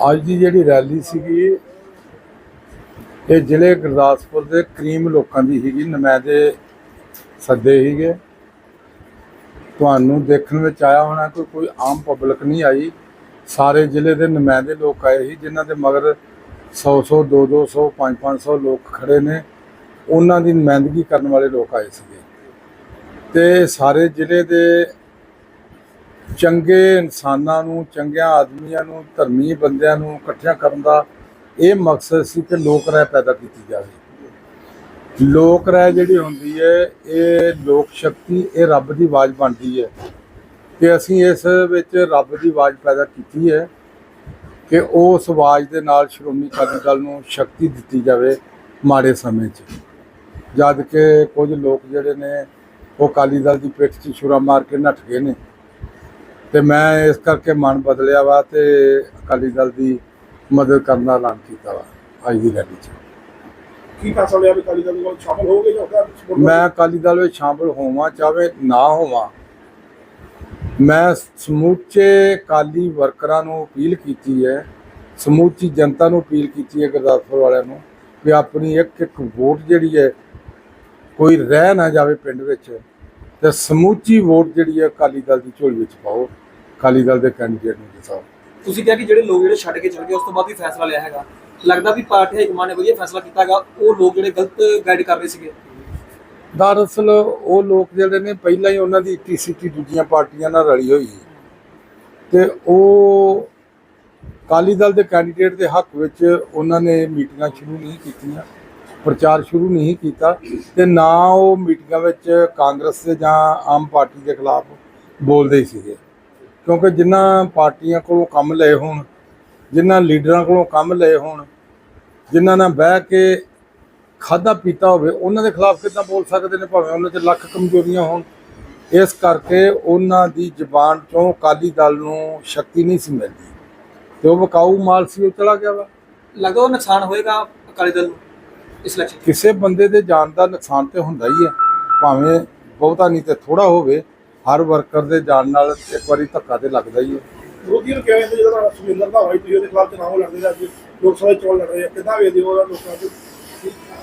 ਅੱਜ ਦੀ ਜਿਹੜੀ ਰੈਲੀ ਸੀਗੀ, ਇਹ ਜ਼ਿਲ੍ਹੇ ਗੁਰਦਾਸਪੁਰ ਦੇ ਕਰੀਮ ਲੋਕਾਂ ਦੀ ਸੀਗੀ। ਨੁਮਾਇੰਦੇ ਸੱਦੇ ਸੀਗੇ। ਤੁਹਾਨੂੰ ਦੇਖਣ ਵਿੱਚ ਆਇਆ ਹੋਣਾ ਕਿ ਕੋਈ ਆਮ ਪਬਲਿਕ ਨਹੀਂ ਆਈ। ਸਾਰੇ ਜ਼ਿਲ੍ਹੇ ਦੇ ਨੁਮਾਇੰਦੇ ਲੋਕ ਆਏ ਸੀ, ਜਿਨ੍ਹਾਂ ਦੇ ਮਗਰ 100 100 2 200 5 500 ਲੋਕ ਖੜੇ ਨੇ। ਉਹਨਾਂ ਦੀ ਨੁਮਾਇੰਦਗੀ ਕਰਨ ਵਾਲੇ ਲੋਕ ਆਏ ਸੀਗੇ। ਤੇ ਸਾਰੇ ਜ਼ਿਲ੍ਹੇ ਦੇ ਚੰਗੇ ਇਨਸਾਨਾਂ ਨੂੰ, ਚੰਗਿਆਂ ਆਦਮੀਆਂ ਨੂੰ, ਧਰਮੀ ਬੰਦਿਆਂ ਨੂੰ ਇਕੱਠਿਆਂ ਕਰਨ ਦਾ ਇਹ ਮਕਸਦ ਸੀ ਕਿ ਲੋਕ ਰਾਏ ਪੈਦਾ ਕੀਤੀ ਜਾਵੇ। ਲੋਕ ਰਾਏ ਜਿਹੜੀ ਹੁੰਦੀ ਹੈ, ਇਹ ਲੋਕ ਸ਼ਕਤੀ, ਇਹ ਰੱਬ ਦੀ ਆਵਾਜ਼ ਬਣਦੀ ਹੈ ਕਿ ਅਸੀਂ ਇਸ ਵਿੱਚ ਰੱਬ ਦੀ ਆਵਾਜ਼ ਪੈਦਾ ਕੀਤੀ ਹੈ ਕਿ ਉਸ ਆਵਾਜ਼ ਦੇ ਨਾਲ ਸ਼੍ਰੋਮਣੀ ਅਕਾਲੀ ਦਲ ਨੂੰ ਸ਼ਕਤੀ ਦਿੱਤੀ ਜਾਵੇ ਮਾੜੇ ਸਮੇਂ 'ਚ। ਜਦ ਕਿ ਕੁਝ ਲੋਕ ਜਿਹੜੇ ਨੇ, ਉਹ ਅਕਾਲੀ ਦਲ ਦੀ ਪਿੱਠ 'ਚ ਛੁਰਾ ਮਾਰ ਕੇ ਨੱਠ ਗਏ ਨੇ। ਤੇ ਮੈਂ ਇਸ ਕਰਕੇ ਮਨ ਬਦਲਿਆ ਵਾ ਤੇ ਅਕਾਲੀ ਦਲ ਦੀ ਮਦਦ ਕਰਨ ਦਾ ਐਲਾਨ ਕੀਤਾ ਵਾ ਅੱਜ ਦੀ ਰੈਲੀ 'ਚ। ਕੀ ਫੈਸਲਾ ਲਿਆ ਵੀ ਅਕਾਲੀ ਦਲ ਨਾਲ ਸ਼ਾਮਲ ਹੋਗੇ ਜਾਂ ਮੈਂ ਅਕਾਲੀ ਦਲ ਵਿੱਚ ਸ਼ਾਮਲ ਹੋਵਾਂ ਚਾਹੇ ਨਾ ਹੋਵਾਂ। ਮੈਂ ਸਮੁੱਚੇ ਅਕਾਲੀ ਵਰਕਰਾਂ ਨੂੰ ਅਪੀਲ ਕੀਤੀ ਹੈ ਸਮੁੱਚੀ ਜਨਤਾ ਨੂੰ ਅਪੀਲ ਕੀਤੀ ਹੈ ਗੁਰਦਾਸਪੁਰ ਵਾਲਿਆਂ ਨੂੰ ਵੀ ਆਪਣੀ ਇੱਕ ਇੱਕ ਵੋਟ ਜਿਹੜੀ ਹੈ ਕੋਈ ਰਹਿ ਨਾ ਜਾਵੇ ਪਿੰਡ ਵਿੱਚ। ਤੇ ਸਮੁੱਚੀ ਵੋਟ ਜਿਹੜੀ ਹੈ ਅਕਾਲੀ ਦਲ ਦੀ ਝੋਲੀ ਵਿੱਚ ਪਾਓ ਅਕਾਲੀ ਦਲ ਦੇ ਕੈਂਡੀਡੇਟ ਨੂੰ ਜਿਤਾਓ। ਤੁਸੀਂ ਕਿਹਾ ਕਿ ਜਿਹੜੇ ਲੋਕ ਜਿਹੜੇ ਛੱਡ ਕੇ ਚਲੇ ਗਏ ਉਸ ਤੋਂ ਬਾਅਦ ਵੀ ਫੈਸਲਾ ਲਿਆ ਹੈਗਾ। ਲੱਗਦਾ ਵੀ ਪਾਰਟੀ ਹਾਈਕਮਾਂਡ ਨੇ ਵਧੀਆ ਫੈਸਲਾ ਕੀਤਾ ਹੈਗਾ ਉਹ ਲੋਕ ਜਿਹੜੇ ਗਲਤ ਗਾਈਡ ਕਰ ਰਹੇ ਸੀਗੇ। ਦਰਅਸਲ ਉਹ ਲੋਕ ਜਿਹੜੇ ਨੇ ਪਹਿਲਾਂ ਹੀ ਉਹਨਾਂ ਦੀ ਟੀਸੀਟੀ ਦੂਜੀਆਂ ਪਾਰਟੀਆਂ ਨਾਲ ਰਲੀ ਹੋਈ ਹੈ ਤੇ ਉਹ ਅਕਾਲੀ ਦਲ ਦੇ ਕੈਂਡੀਡੇਟ ਦੇ ਹੱਕ ਵਿੱਚ ਉਹਨਾਂ ਨੇ ਮੀਟਿੰਗਾਂ ਸ਼ੁਰੂ ਨਹੀਂ ਕੀਤੀਆਂ। ਪ੍ਰਚਾਰ ਸ਼ੁਰੂ ਨਹੀਂ ਕੀਤਾ ਤੇ ਨਾ ਉਹ ਮੀਟਿੰਗਾਂ ਵਿੱਚ ਕਾਂਗਰਸ ਦੇ ਜਾਂ ਆਮ ਪਾਰਟੀ ਦੇ ਖਿਲਾਫ ਬੋਲਦੇ ਹੀ ਸੀਗੇ। ਕਿਉਂਕਿ ਜਿਨ੍ਹਾਂ ਪਾਰਟੀਆਂ ਕੋਲੋਂ ਕੰਮ ਲਏ ਹੋਣ, ਜਿਨ੍ਹਾਂ ਲੀਡਰਾਂ ਕੋਲੋਂ ਕੰਮ ਲਏ ਹੋਣ, ਜਿਨ੍ਹਾਂ ਨਾਲ ਬਹਿ ਕੇ ਖਾਦਾ ਪੀਤਾ ਹੋਵੇ, ਉਹਨਾਂ ਦੇ ਖਿਲਾਫ ਕਿੱਦਾਂ ਬੋਲ ਸਕਦੇ ਨੇ ਭਾਵੇਂ ਉਹਨਾਂ 'ਚ ਲੱਖ ਕਮਜ਼ੋਰੀਆਂ ਹੋਣ? ਇਸ ਕਰਕੇ ਉਹਨਾਂ ਦੀ ਜ਼ੁਬਾਨ ਚੋਂ ਅਕਾਲੀ ਦਲ ਨੂੰ ਸ਼ਕਤੀ ਨਹੀਂ ਸੀ ਮਿਲਦੀ। ਤੇ ਉਹ ਬਕਾਊ ਮਾਲ ਸੀ, ਉਹ ਚਲਾ ਗਿਆ ਵਾ। ਲੱਗਦਾ ਉਹ ਨੁਕਸਾਨ ਹੋਏਗਾ ਅਕਾਲੀ ਦਲ ਨੂੰ? ਇਸ ਇਲੈਕਸ਼ਨ ਕਿਸੇ ਬੰਦੇ ਦੇ ਜਾਨ ਦਾ ਨੁਕਸਾਨ ਤੇ ਹੁੰਦਾ ਹੀ ਹੈ। ਭਾਵੇਂ ਬਹੁਤਾ ਨਹੀਂ ਤੇ ਥੋੜਾ ਹੋਵੇ ਹਰ ਵਰਕਰ ਦੇ ਜਾਨ ਨਾਲ ਇੱਕ ਵਾਰੀ ਧੱਕਾ ਤੇ ਲੱਗਦਾ ਹੀ ਹੈ। ਵਿਰੋਧੀਆਂ ਨੂੰ ਕਿਹਾ ਜਾਂਦਾ ਜਿਹੜਾ ਸੁਖਿੰਦਰ ਦਾ ਹੋਈ ਤੁਸੀਂ ਉਹਦੇ ਖਿਲਾਫ ਚੁਣਾਵ ਲੜਦੇ ਰਹੇ ਅੱਜ ਲੋਕ ਸਭਾ ਚੋਣ ਲੜ ਰਹੇ ਆ। ਕਿੱਦਾਂ ਵੇਖਦੇ ਹੋ ਉਹਦਾ ਲੋਕਾਂ ਚ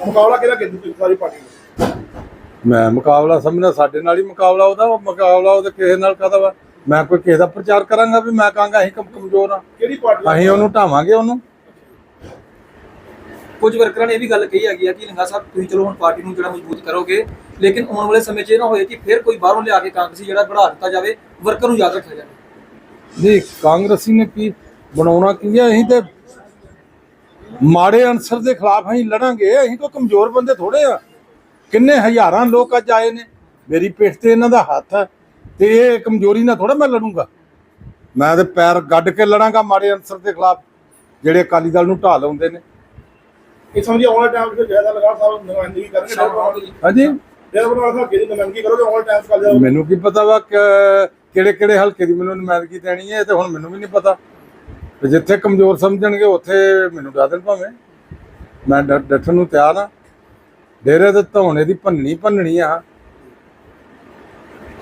ਮੁਕਾਬਲਾ ਕਿਹਦਾ ਕਹਿੰਦੇ ਤੁਸੀਂ ਸਾਰੀ ਪਾਰਟੀ ਨੂੰ ਮੈਂ ਮੁਕਾਬਲਾ ਸਮਝਦਾ ਸਾਡੇ ਨਾਲ ਹੀ ਮੁਕਾਬਲਾ ਉਹਦਾ ਉਹ ਮੁਕਾਬਲਾ ਉਹਦੇ ਕਿਸੇ ਨਾਲ ਕਾਹਦਾ ਵਾ? ਮੈਂ ਕੋਈ ਕਿਸੇ ਦਾ ਪ੍ਰਚਾਰ ਕਰਾਂਗਾ ਵੀ ਮੈਂ ਕਹਾਂਗਾ ਅਸੀਂ ਕਮ- ਕਮਜ਼ੋਰ ਆ। ਕਿਹੜੀ ਪਾਰਟੀ ਅਸੀਂ ਉਹਨੂੰ ਢਾਵਾਂਗੇ ਉਹਨੂੰ। ਕੁਝ ਵਰਕਰਾਂ ਨੇ ਇਹ ਵੀ ਗੱਲ ਕਹੀ ਹੈਗੀ ਆ ਕਿ ਲੰਗਾ ਸਾਹਿਬ, ਤੁਸੀਂ ਚਲੋ ਹੁਣ ਪਾਰਟੀ ਨੂੰ ਜਿਹੜਾ ਮਜ਼ਬੂਤ ਕਰੋਗੇ, ਲੇਕਿਨ ਆਉਣ ਵਾਲੇ ਸਮੇਂ 'ਚ ਇਹ ਨਾ ਹੋਏ ਕਿ ਫਿਰ ਕੋਈ ਬਾਹਰੋਂ ਲਿਆ ਕੇ ਕਾਂਗਰਸੀ ਜਿਹੜਾ ਬਣਾ ਦਿੱਤਾ ਜਾਵੇ ਵਰਕਰ ਨੂੰ ਯਾਦ ਰੱਖਿਆ ਜਾਵੇ। ਜੀ ਕਾਂਗਰਸੀ ਨੇ ਕੀ ਬਣਾਉਣਾ ਕੀ ਹੈ ਅਸੀਂ ਤੇ ਮਾੜੇ ਅਨਸਰ ਦੇ ਖਿਲਾਫ ਅਸੀਂ ਲੜਾਂਗੇ, ਅਸੀਂ ਕੋਈ ਕਮਜ਼ੋਰ ਬੰਦੇ ਥੋੜੇ ਆ। ਕਿੰਨੇ ਹਜ਼ਾਰਾਂ ਲੋਕ ਅੱਜ ਆਏ ਨੇ, ਮੇਰੀ ਪਿੱਠ ਤੇ ਇਹਨਾਂ ਦਾ ਹੱਥ ਹੈ ਤੇ ਇਹ ਕਮਜ਼ੋਰੀ ਨਾਲ ਥੋੜਾ ਮੈਂ ਲੜੂੰਗਾ। ਮੈਂ ਤੇ ਪੈਰ ਗੱਡ ਕੇ ਲੜਾਂਗਾ ਮਾੜੇ ਅਨਸਰ ਦੇ ਖਿਲਾਫ, ਜਿਹੜੇ ਅਕਾਲੀ ਦਲ ਨੂੰ ਢਾਹ ਲਾਉਂਦੇ ਨੇ। ਇਹ ਸਮਝੀ ਆਉਣ ਟਾਈਮ 'ਚ ਜ਼ਿਆਦਾ ਲਗਾ ਸਾਹਿਬ ਨੁਮਾਇੰਦਗੀ ਕਰਨਗੇ ਹਾਂਜੀ। ਜਿਹੜਾ ਬਣਾ ਸਾਹਿਬ ਕਿਹਦੀ ਨੁਮਾਇੰਦਗੀ ਕਰੋਗੇ ਆਉਣ ਟਾਈਮ 'ਚ ਕਰ ਮੈਨੂੰ ਕੀ ਪਤਾ ਵਾ ਕਿਹੜੇ ਕਿਹੜੇ ਹਲਕੇ ਦੀ ਮੈਨੂੰ ਨੁਮਾਇੰਦਗੀ ਦੇਣੀ ਹੈ ਤੇ ਹੁਣ ਮੈਨੂੰ ਵੀ ਨਹੀਂ ਪਤਾ। ਤੇ ਜਿੱਥੇ ਕਮਜ਼ੋਰ ਸਮਝਣਗੇ ਉੱਥੇ ਮੈਨੂੰ ਡਾ ਦੇਣ ਭਾਵੇਂ। ਮੈਂ ਡੱਠਣ ਨੂੰ ਤਿਆਰ ਆ ਡੇਰੇ ਤੇ ਧੌਣੇ ਦੀ ਭੰਨਣੀ ਭੰਨਣੀ ਆ।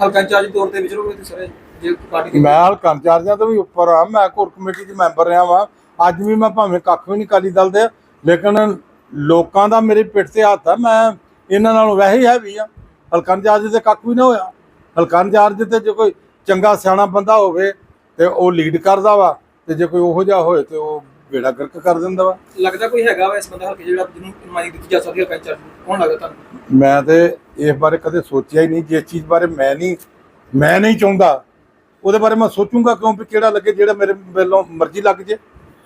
ਹਲਕਾ ਇੰਚਾਰਜ ਤੌਰ ਤੇ ਵਿਚਰੋਗੇ ਤੇ ਸਾਰੇ ਜੇ ਪਾਰਟੀ ਦੀ ਮੈਂ ਹਲਕਾ ਇੰਚਾਰਜਾਂ ਤੋਂ ਵੀ ਉੱਪਰ ਆ। ਮੈਂ ਕੋਰ ਕਮੇਟੀ ਦੀ ਮੈਂਬਰ ਰਿਹਾ ਵਾਂ। ਅੱਜ ਵੀ ਮੈਂ ਭਾਵੇਂ ਕੱਖ ਵੀ ਨਹੀਂ ਕਾਲੀ ਦਲ ਦੇ ਲੇਕਿਨ ਲੋਕਾਂ ਦਾ ਮੇਰੇ ਪਿੱਠ ਤੇ ਹੱਥ ਆ ਮੈਂ ਇਹਨਾਂ ਨਾਲੋਂ ਵੈਸੇ ਹੀ ਹੈਵੀ ਆ। ਹਲਕਾ ਇੰਚਾਰਜ ਤੇ ਕੱਖ ਵੀ ਨਾ ਹੋਇਆ। ਹਲਕਾ ਇੰਚਾਰਜ ਤੇ ਜੇ ਕੋਈ ਚੰਗਾ ਸਿਆਣਾ ਬੰਦਾ ਹੋਵੇ ਤੇ ਉਹ ਲੀਡ ਕਰਦਾ ਵਾ ਤੇ ਜੇ ਕੋਈ ਉਹੋ ਜਿਹਾ ਹੋਏ ਤੇ ਉਹ ਬੇੜਾ ਗਰਕ ਕਰ ਦਿੰਦਾ ਵਾ। ਲੱਗਦਾ ਕੋਈ ਹੈਗਾ ਵਾ ਇਸ ਬੰਦਾ ਹਲਕੇ ਜਿਹੜਾ ਜਿਹਨੂੰ ਨੁਮਾਇੰਦਗੀ ਦਿੱਤੀ ਜਾ ਸਕਦੀ ਹੈ ਨੂੰ? ਕੌਣ ਲੱਗਦਾ ਤੁਹਾਨੂੰ? ਮੈਂ ਤੇ ਇਸ ਬਾਰੇ ਕਦੇ ਸੋਚਿਆ ਹੀ ਨਹੀਂ ਜਿਸ ਚੀਜ਼ ਬਾਰੇ ਮੈਂ ਨਹੀਂ ਮੈਂ ਨਹੀਂ ਚਾਹੁੰਦਾ। ਉਹਦੇ ਬਾਰੇ ਮੈਂ ਸੋਚੂੰਗਾ ਕਿਉਂ ਵੀ ਕਿਹੜਾ ਲੱਗੇ ਜਿਹੜਾ ਮੇਰੇ ਵੱਲੋਂ ਮਰਜ਼ੀ ਲੱਗ ਜੇ।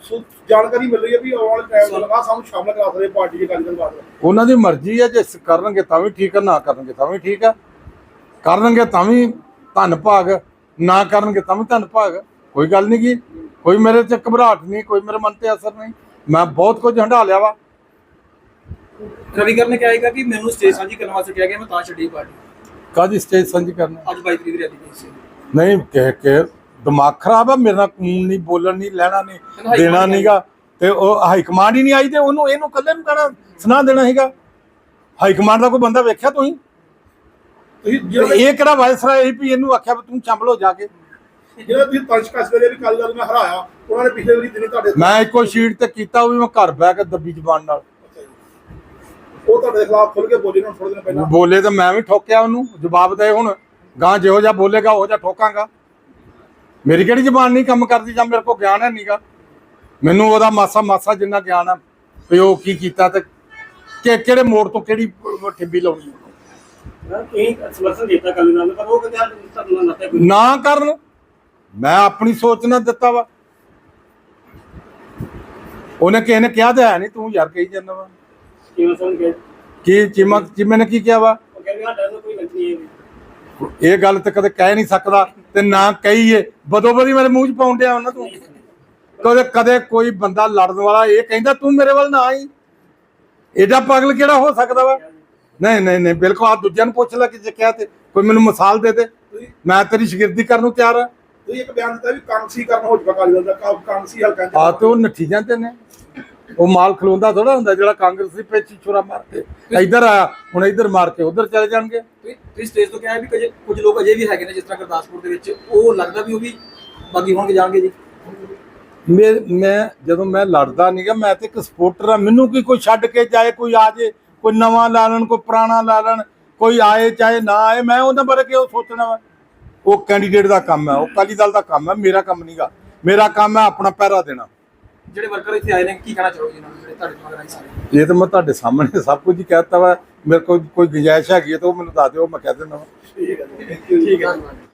ਸੋ ਜਾਣਕਾਰੀ ਮਿਲ ਰਹੀ ਹੈ ਵੀ ਆਉਣ ਵਾਲੇ ਟਾਈਮ 'ਚ ਲਗਾ ਸਾਹਿਬ ਸ਼ਾਮਲ ਕਰਾ ਸਕਦੇ ਪਾਰਟੀ ਦੇ ਅਕਾਲੀ ਦਲ ਬਾਅਦ ਉਹਨਾਂ ਦੀ ਮਰਜ਼ੀ ਹੈ ਜੇ ਸ- ਕਰਨਗੇ ਤਾਂ ਵੀ ਠੀਕ ਹੈ ਨਾ ਕਰਨਗੇ ਤਾਂ ਵੀ ਠੀਕ ਹੈ। ਕਰਨਗੇ ਤਾਂ ਵੀ ਧੰਨ ਭਾਗ ਨਾ ਕਰਨਗੇ ਤਾਂ ਵੀ ਧੰਨ ਭਾਗ। ਕੋਈ ਗੱਲ ਨਹੀਂ ਕੀ ਕੋਈ ਮੇਰੇ ਚ ਘਬਰਾਹਟ ਨਹੀਂ ਕੋਈ ਮੇਰੇ ਮਨ ਤੇ ਅਸਰ ਨਹੀਂ। ਮੈਂ ਬਹੁਤ ਕੁਝ ਹੰਢਾ ਲਿਆ ਵਾ। ਰਵੀਕਰ ਨੇ ਕਿਹਾ ਹੈਗਾ ਕਿ ਮੈਨੂੰ ਸਟੇਜ ਸਾਂਝੀ ਕਰਨ ਵਾਸਤੇ ਕਿਹਾ ਗਿਆ ਮੈਂ ਤਾਂ ਛੱਡੀ ਪਾਰਟੀ। ਕਾਦੀ ਸਟੇਜ ਸਾਂਝੀ ਕਰਨਾ? ਅੱਜ 22 ਤਰੀਕ ਦੀ ਰੈਲੀ ਸੀ। ਨਹੀਂ ਕਹਿ ਕੇ ਦਿਮਾਗ ਖਰਾਬ ਆ ਮੇਰੇ ਨਾਲ ਕੂਨ ਨਹੀਂ ਬੋਲਣ ਨਹੀਂ ਲੈਣਾ ਨਹੀਂ ਦੇਣਾ ਨਹੀਂਗਾ। ਤੇ ਉਹ ਹਾਈ ਕਮਾਂਡ ਹੀ ਨਹੀਂ ਆਈ ਤੇ ਉਹਨੂੰ ਇਹਨੂੰ ਕੱਲੇ ਨੂੰ ਕਹਿਣਾ ਸੁਣਾ ਦੇਣਾ ਹੈਗਾ ਹਾਈ ਕਮਾਂਡ ਦਾ ਕੋਈ ਬੰਦਾ ਵੇਖਿਆ ਤੁਸੀਂ? ਤੁਸੀਂ ਤੇ ਜਿਹੜਾ ਇਹ ਕਿਹੜਾ ਵਾਇਸਰਾ ਇਹ ਵੀ ਇਹਨੂੰ ਆਖਿਆ ਵੀ ਤੂੰ ਚੰਬਲੋ ਜਾ ਕੇ। ਜਿਹੜਾ ਤੁਸੀਂ ਤੰਸ਼ ਕਸ ਵੇਲੇ ਵੀ ਕਾਲੀ ਦਲ ਨੂੰ ਹਰਾਇਆ ਉਹਨਾਂ ਨੇ ਪਿਛਲੇ ਵਾਰੀ ਦਿਨੀ ਤੁਹਾਡੇ ਮੈਂ ਇੱਕੋ ਸ਼ੀਟ ਤੇ ਕੀਤਾ ਉਹ ਵੀ ਮੈਂ ਘਰ ਬਹਿ ਕੇ ਦੱਬੀ ਜ਼ਬਾਨ ਨਾਲ। ਉਹ ਤੁਹਾਡੇ ਖਿਲਾਫ ਖੁੱਲ ਕੇ ਬੋਲੇ ਨਾ ਥੋੜੇ ਦਿਨ ਪਹਿਲਾਂ। ਬੋਲੇ ਤਾਂ ਮੈਂ ਵੀ ਠੋਕਿਆ ਉਹਨੂੰ ਜਵਾਬ ਦੇ ਹੁਣ। ਗਾਂ ਜਿਹੋ ਜਿਹਾ ਬੋਲੇਗਾ ਉਹ ਜਿਹਾ ਠੋਕਾਂਗਾ। ਮੇਰੀ ਕਿਹੜੀ ਜ਼ਬਾਨ ਨਹੀਂ ਕੰਮ ਕਰਦੀ ਜਾਂ ਮੇਰੇ ਕੋਲ ਗਿਆਨ ਹੈ ਨਹੀਂਗਾ ਮੈਨੂੰ ਉਹਦਾ ਮਾਸਾ ਮਾਸਾ ਜਿੰਨਾ ਗਿਆਨ ਆ ਵੀ ਉਹ ਕੀ ਕੀਤਾ ਤੇ ਕਿ ਕਿਹੜੇ ਮੋੜ ਤੋਂ ਕਿਹੜੀ ਠਿੱਬੀ ਲਾਉਣੀ ਨੂੰ ਕਰਨ ਮੈਂ ਆਪਣੀ ਸੋਚ ਨਾਲ ਦਿੱਤਾ ਵਾ। ਉਹਨੇ ਕਿਸੇ ਨੇ ਕਿਹਾ ਤਾਂ ਹੈ ਨਹੀਂ ਤੂੰ ਯਾਰ ਕਹੀ ਜਾਂਦਾ ਵਾ। ਕੀ ਚਿਮਕ ਚਿਮੇ ਨੇ ਕੀ ਕਿਹਾ ਵਾ? ਉਹ ਕਹਿੰਦੇ ਸਾਡਾ ਕੋਈ ਗਲਤੀ ਨਹੀਂ ਹੈ। ਇਹ ਗੱਲ ਤੇ ਕਦੇ ਕਹਿ ਨਹੀਂ ਸਕਦਾ ਤੇ ਨਾ ਕਹੀਏ। ਬਦੋ ਬਦੀ ਮੇਰੇ ਮੂੰਹ 'ਚ ਪਾਉਣ ਡਿਆ ਉਹਨਾਂ ਤੂੰ। ਕਦੇ ਕਦੇ ਕੋਈ ਬੰਦਾ ਲੜਨ ਵਾਲਾ ਇਹ ਕਹਿੰਦਾ ਤੂੰ ਮੇਰੇ ਵੱਲ ਨਾ ਆਈ। ਇਹਦਾ ਪਾਗਲ ਕਿਹੜਾ ਹੋ ਸਕਦਾ ਵਾ? ਨਹੀਂ ਨਹੀਂ ਨਹੀਂ ਬਿਲਕੁਲ ਆ ਦੂਜਿਆਂ ਨੂੰ ਪੁੱਛ ਲੈ ਕਿ ਜੇ ਕਿਹਾ ਤੇ ਕੋਈ ਮੈਨੂੰ ਮਿਸਾਲ ਦੇ ਦੇ। ਮੈਂ ਤੇਰੀ ਸ਼ਾਗਿਰਦੀ ਕਰਨ ਨੂੰ ਤਿਆਰ ਆ। ਤੁਸੀਂ ਇੱਕ ਬਿਆਨ ਦਿੱਤਾ ਵੀ ਕਾਂਗਸੀ ਕਰਨ ਹੋ ਚੁੱਕਾ ਕਾਲੀ ਦਾ ਕਾ- ਕਾਂਗਸੀ ਹਲਕਾ। ਆ ਤੇ ਉਹ ਨੱਠੀ ਜਾਂਦੇ ਨੇ। ਉਹ ਮਾਲ ਖਲੋਂਦਾ ਥੋੜਾ ਹੁੰਦਾ ਜਿਹੜਾ ਕਾਂਗਰਸੀ ਪੇਚੀ ਛੁਰਾ ਮਾਰ ਕੇ ਇੱਧਰ ਆਇਆ ਹੁਣ ਇੱਧਰ ਮਾਰ ਕੇ ਉੱਧਰ ਚਲੇ ਜਾਣਗੇ। ਤੁਸੀਂ ਸਟੇਜ ਤੋਂ ਕਿਹਾ ਵੀ ਕੁਝ ਲੋਕ ਅਜੇ ਵੀ ਹੈਗੇ ਨੇ ਜਿਸ ਤਰ੍ਹਾਂ ਗੁਰਦਾਸਪੁਰ ਦੇ ਵਿੱਚ। ਉਹ ਲੱਗਦਾ ਵੀ ਉਹ ਵੀ ਬਾਗੀ ਹੋਣਗੇ ਜਾਣਗੇ ਜੀ। ਮੈਂ ਮੈਂ ਜਦੋਂ ਮੈਂ ਲੜਦਾ ਨਹੀਂਗਾ ਮੈਂ ਤੇ ਇੱਕ ਸਪੋਰਟਰ ਆ। ਮੈਨੂੰ ਕੀ ਕੋਈ ਛੱਡ ਕੇ ਜਾਏ ਕੋਈ ਆ ਜੇ ਕੋਈ ਨਵਾਂ ਲਾ ਲੈਣ ਕੋਈ ਪੁਰਾਣਾ ਲਾ ਲੈਣ ਕੋਈ ਆਏ ਚਾਹੇ ਨਾ ਆਏ ਮੈਂ ਉਹਨਾਂ ਬਾਰੇ ਕਿਉਂ ਸੋਚਣਾ ਵਾ? ਉਹ ਕੈਂਡੀਡੇਟ ਦਾ ਕੰਮ ਹੈ ਉਹ ਅਕਾਲੀ ਦਲ ਦਾ ਕੰਮ ਹੈ ਮੇਰਾ ਕੰਮ ਨਹੀਂਗਾ ਮੇਰਾ ਕੰਮ ਹੈ ਆਪਣਾ ਪਹਿਰਾ ਦੇਣਾ। ਜਿਹੜੇ ਵਰਕਰ ਇੱਥੇ ਆਏ ਨੇ ਕੀ ਕਹਿਣਾ ਚਾਹੋਗੇ ਇਹਨਾਂ ਨੂੰ ਜਿਹੜੇ ਤੁਹਾਡੇ ਮਗਰ ਆਏ ਸਾਰੇ ਇਹ ਤਾਂ ਮੈਂ ਤੁਹਾਡੇ ਸਾਹਮਣੇ ਸਭ ਕੁਝ ਹੀ ਕਹਿਤਾ ਵਾ। ਮੇਰੇ ਕੋਲ ਕੋਈ ਗੁੰਜਾਇਸ਼ ਹੈਗੀ ਹੈ ਤਾਂ ਉਹ ਮੈਨੂੰ ਦੱਸ ਦਿਓ ਮੈਂ ਕਹਿ ਦਿੰਦਾ ਵਾ। ਠੀਕ ਹੈ। ਠੀਕ ਹੈ।